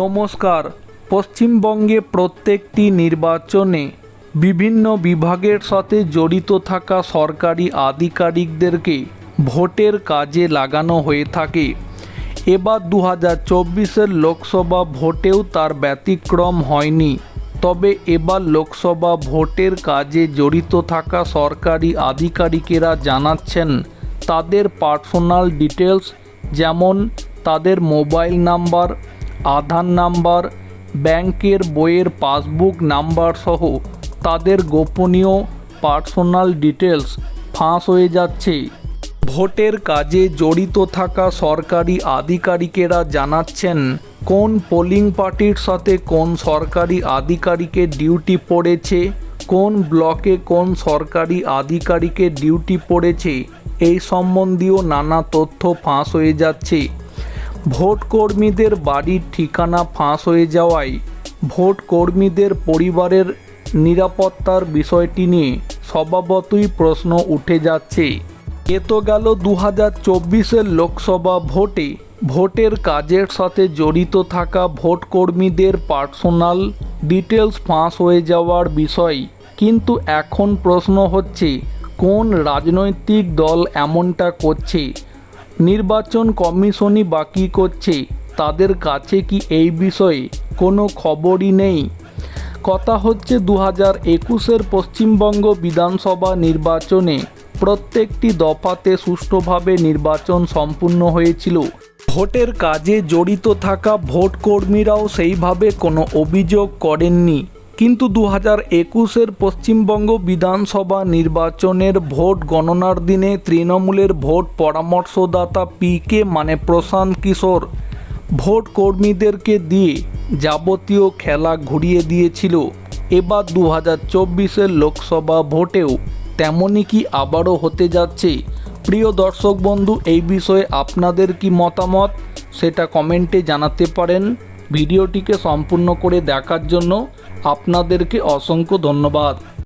নমস্কার। পশ্চিমবঙ্গে প্রত্যেকটি নির্বাচনে বিভিন্ন বিভাগের সাথে জড়িত থাকা সরকারি আধিকারিকদেরকে ভোটের কাজে লাগানো হয়ে থাকে। এবার দু হাজার চব্বিশের লোকসভা ভোটেও তার ব্যতিক্রম হয়নি। তবে এবার লোকসভা ভোটের কাজে জড়িত থাকা সরকারি আধিকারিকেরা জানাচ্ছেন, তাদের পার্সোনাল ডিটেলস যেমন তাদের মোবাইল নাম্বার আধার নাম্বার, ব্যাংকের বইয়ের পাসবুক নাম্বার সহ তাদের গোপনীয় পার্সোনাল ডিটেলস ফাঁস হয়ে যাচ্ছে। ভোটের কাজে জড়িত থাকা সরকারি আধিকারিকেরা জানাচ্ছেন, কোন পোলিং পার্টির সাথে কোন সরকারি আধিকারিকের ডিউটি পড়েছে, কোন ব্লকে কোন সরকারি আধিকারিকের ডিউটি পড়েছে, এই সম্বন্ধীয় নানা তথ্য ফাঁস হয়ে যাচ্ছে। ভোট কর্মীদের বাড়ির ঠিকানা ফাঁস হয়ে যাওয়ায় ভোট কর্মীদের পরিবারের নিরাপত্তার বিষয়টি নিয়ে স্বভাবতই প্রশ্ন উঠে যাচ্ছে। এ তো গেল দু হাজার চব্বিশের লোকসভা ভোটে। ভোটের কাজের সাথে জড়িত থাকা ভোট কর্মীদের পার্সোনাল ডিটেলস ফাঁস হয়ে যাওয়ার বিষয়। কিন্তু এখন প্রশ্ন হচ্ছে, কোন রাজনৈতিক দল এমনটা করছে? নির্বাচন কমিশনই বাকি করছে। তাদের কাছে কি এই বিষয়ে কোনো খবরই নেই? কথা হচ্ছে দু হাজার একুশের পশ্চিমবঙ্গ বিধানসভা নির্বাচনে প্রত্যেকটি দফাতে সুষ্ঠুভাবে নির্বাচন সম্পূর্ণ হয়েছিল। ভোটের কাজে জড়িত থাকা ভোট কর্মীরাও সেইভাবে কোনো অভিযোগ করেননি। কিন্তু দু হাজার একুশের পশ্চিমবঙ্গ বিধানসভা নির্বাচনের ভোট গণনার দিনে তৃণমূলের ভোট পরামর্শদাতা পি কে মানে প্রশান্ত কিশোর, ভোট কর্মীদেরকে দিয়ে যাবতীয় খেলা ঘুরিয়ে দিয়েছিল। এবার দু হাজার চব্বিশের লোকসভা ভোটেও তেমনই কি আবারও হতে যাচ্ছে? প্রিয় দর্শক বন্ধু, এই বিষয়ে আপনাদের কি মতামত? সেটা কমেন্টে জানাতে পারেন। ভিডিওটিকে সম্পূর্ণ করে দেখার জন্য আপনাদেরকে অসংখ্য ধন্যবাদ।